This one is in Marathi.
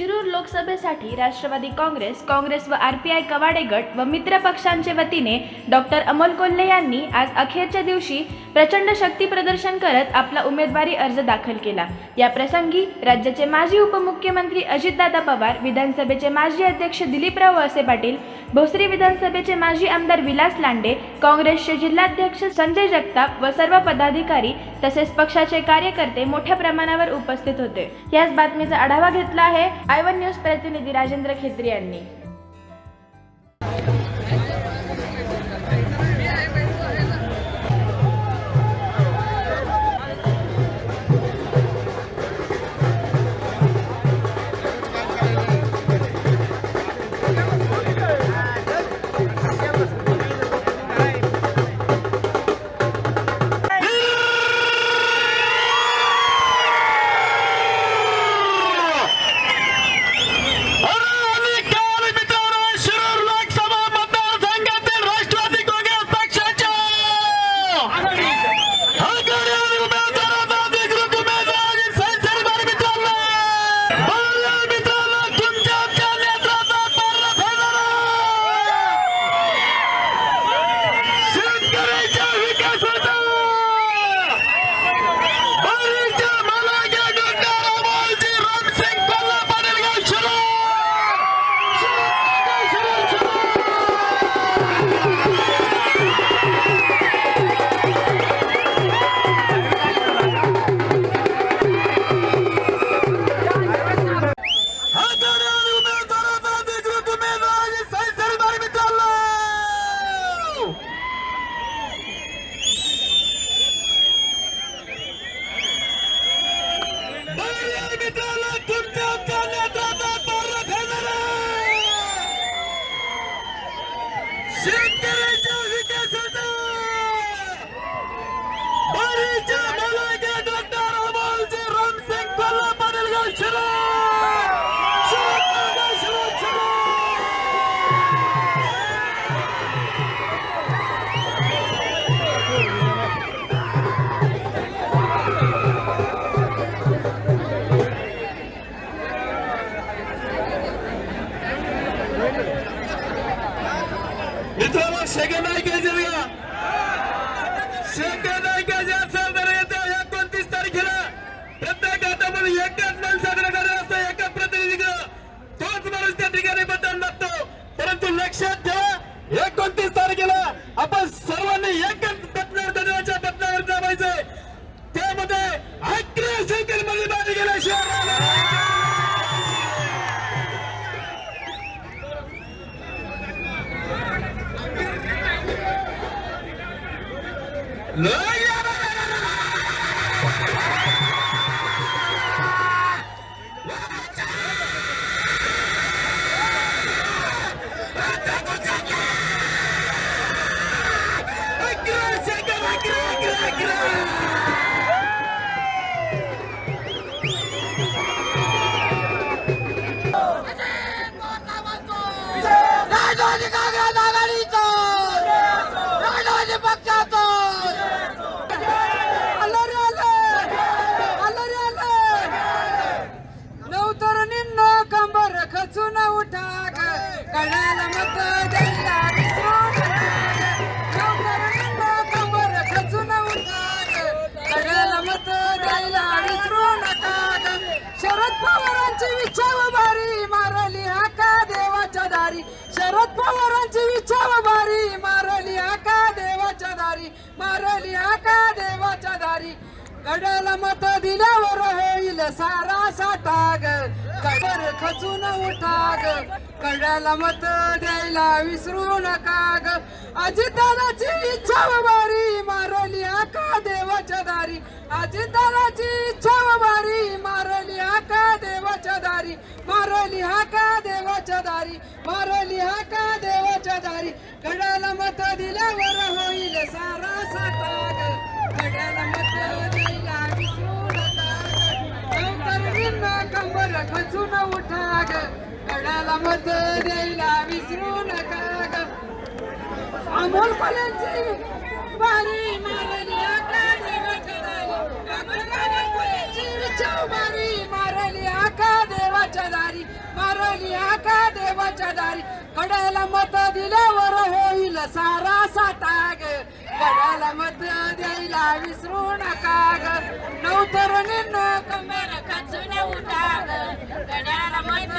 शिरूर लोकसभेसाठी राष्ट्रवादी काँग्रेस काँग्रेस व आर पी आय कवाडे गट व मित्र पक्षांचे वतीने डॉक्टर अमोल कोल्हे यांनी आज अखेरच्या दिवशी प्रचंड शक्ती प्रदर्शन करत आपला उमेदवारी अर्ज दाखल केला. या प्रसंगी राज्याचे माजी उपमुख्यमंत्री अजितदादा पवार विधानसभेचे माजी अध्यक्ष दिलीपराव वळसे पाटील भोसरी विधानसभेचे माजी आमदार विलास लांडे काँग्रेसचे जिल्हाध्यक्ष संजय जगताप व सर्व पदाधिकारी तसेच पक्षाचे कार्यकर्ते मोठ्या प्रमाणावर उपस्थित होते. याच बातमीचा आढावा घेतला आहे આઈ વન ન્યૂઝ પ્રતિનિધિ રાજેન્દ્ર ખેત્રિયાની मित्रांनो शेगे नाही घ्यायचे का शेगे नाही घ्यायचे असेल एकोणतीस तारखेला प्रत्येक गावामध्ये एकच मन साजरा करत असतो एका प्रतिनिधीकडे तोच माणूस त्या ठिकाणी बटन लागतो परंतु लक्षात ठेवा एकोणतीस तारखेला आपण Ganha! शरद पवारांची भारी. मारली हाका देवाच्या दारी. मारली हाका देवाच्या दारी. कडाला मत दिल्यावर होईल सारा साठाग. कबर खचून उठाग. कडाला मत द्यायला विसरू नका ग अजितानाची इच्छा बारी मारली आका देवाच्या दारी. अजितानाची इच्छा बारी मारली आका दारी मारली हाका देवाच्या दारी मारली हाका देवाच्या दारी? कडाला मत दिल्यावर होईल सारा साठाग कडाला मत द्यायला कंबर खचून उठा ग मत द्यायला विसरू नका ग. अमोल कोल्यांची गड्याला मत दिल्यावर होईल सारा साता ग गड्याला मत द्यायला विसरू नका ग. नवतरणींनो कमर कचून उठा गड्याला मत